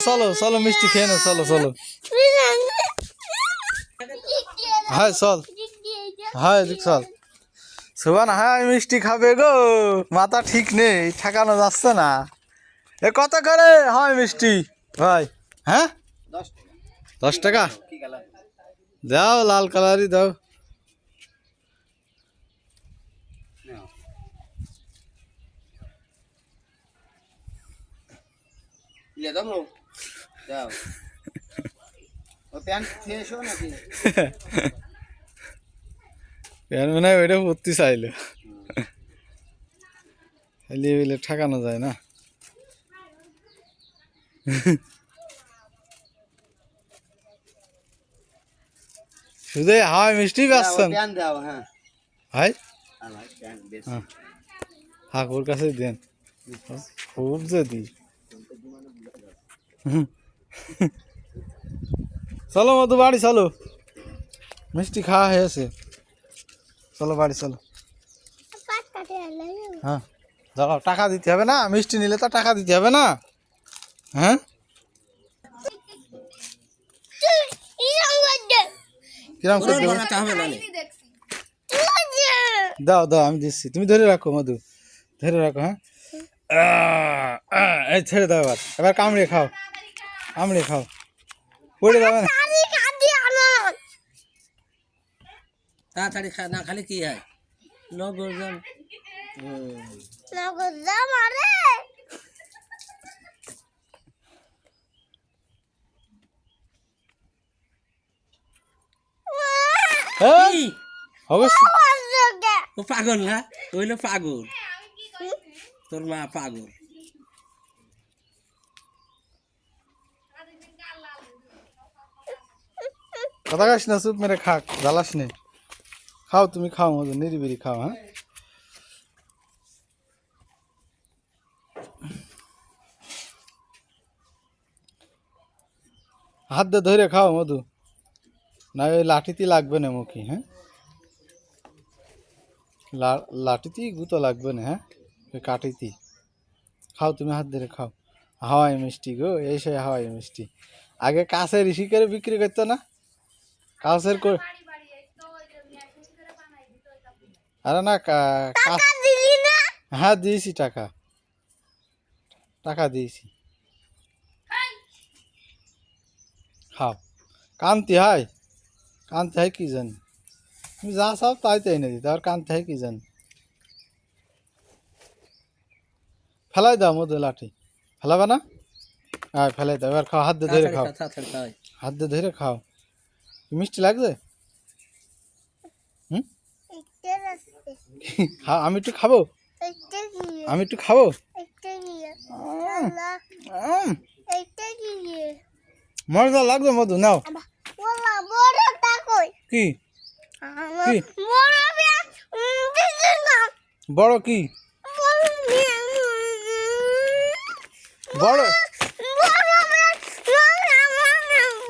চলো চলো, মিষ্টি খেয়ে না, চলো চলো। হ্যাঁ চল। হ্যাঁ চল। সুবান হ্যাঁ মিষ্টি খাবে গো। মাথা ঠিক নেই, ঠেকানো যাচ্ছে না। এ, কত করে? হয় মিষ্টি। ভাই হ্যাঁ? দশ টাকা। দাও, লাল কালারই দাও। যাও ও প্যান্ট নাকি? মনে হয় ওইটা চাইলো। খালি বলে ঠেকানো যায় না। শুধু এই হাওয়াই মিষ্টি প্যান্ট হ্যাঁ। ভাই? বেশ হ্যাঁ। হাকুর কাছে দেন। খুব যদি। চলো মধু, বাড়ি চলো। মিষ্টি খাওয়া হয়েছে চলো, বাড়ি চলো। হ্যাঁ দাঁড়াও, টাকা দিতে হবে না। মিষ্টি নিলে তো টাকা দিতে হবে না। হ্যাঁ। দাও দাও, আমি দিচ্ছি। তুমি ধরে রাখো, মধু। ধরে রাখো হ্যাঁ? ছেড়ে দাও এবার। এবার কামড়ে খাও। কামড়ে খাও। পড়ে যাবে না। তাড়াতাড়ি খা না খালি কি হয়? নগর অবশ্যই ও পাগল না? ওইলো পাগল। তোর মা পাগল। কথা গাছ না, চুপ মেরে খাক, জ্বালাস নে। খাও, তুমি খাও মধু নিরিবিরি খাও হ্যাঁ? হাত দিয়ে ধরে খাও, মধু। না ওই লাঠিতে লাগবে না, মুখি হ্যাঁ? লাঠিতেই গুতো লাগবে না হ্যাঁ? ওই কাঠিতেই খাও, তুমি হাত ধরে খাও। হাওয়াই মিষ্টি গো, এই সেই হাওয়াই মিষ্টি। আগে ঋষি করে বিক্রি করতো না? কাছের কর- আরে না হ্যাঁ দিয়েছি টাকা। টাকা দিয়েছি। খাও কান্তি হয় কান্তি হয় কি জানি। তুমি যা সব তাই তো এনে দিতে আর কান্তি হয় কি জানি। ফেলাই দাও মধু লাঠি। ফেলাবে না? হ্যাঁ ফেলাই দাও। এবার খাও হাত দিয়ে ধরে খাও। হাত দিয়ে ধরে খাও। মিষ্টি লাগবে হুম? আমি একটু খাব? আমি একটু খাব? মজা লাগবে মধু নাও। কি? বড় কি? বড়।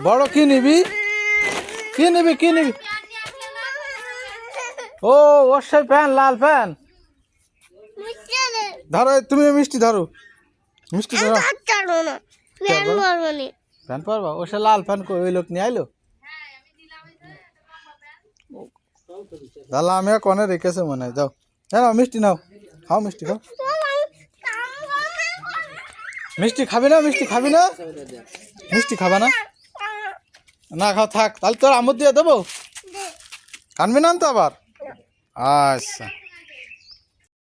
বড় কি নিবি? কি নিবি কি নিবি? ও ওর সেই প্যান লাল প্যান। ধরো তুমি মিষ্টি ধরো। মিষ্টি ধরো। প্যান পারবা ও সে লাল প্যান ওই লোক নিয়ে আইলো? দাদা আমি কনে রেখেছে মনে হয়। যাও। জানো মিষ্টি নাও। খাও মিষ্টি খাও। মিষ্টি খাবি না মিষ্টি খাবি না? মিষ্টি খাবা না? না খাও থাক। তাহলে তোর আমদ দিয়ে দেবো? কানবি না তো আবার? আচ্ছা।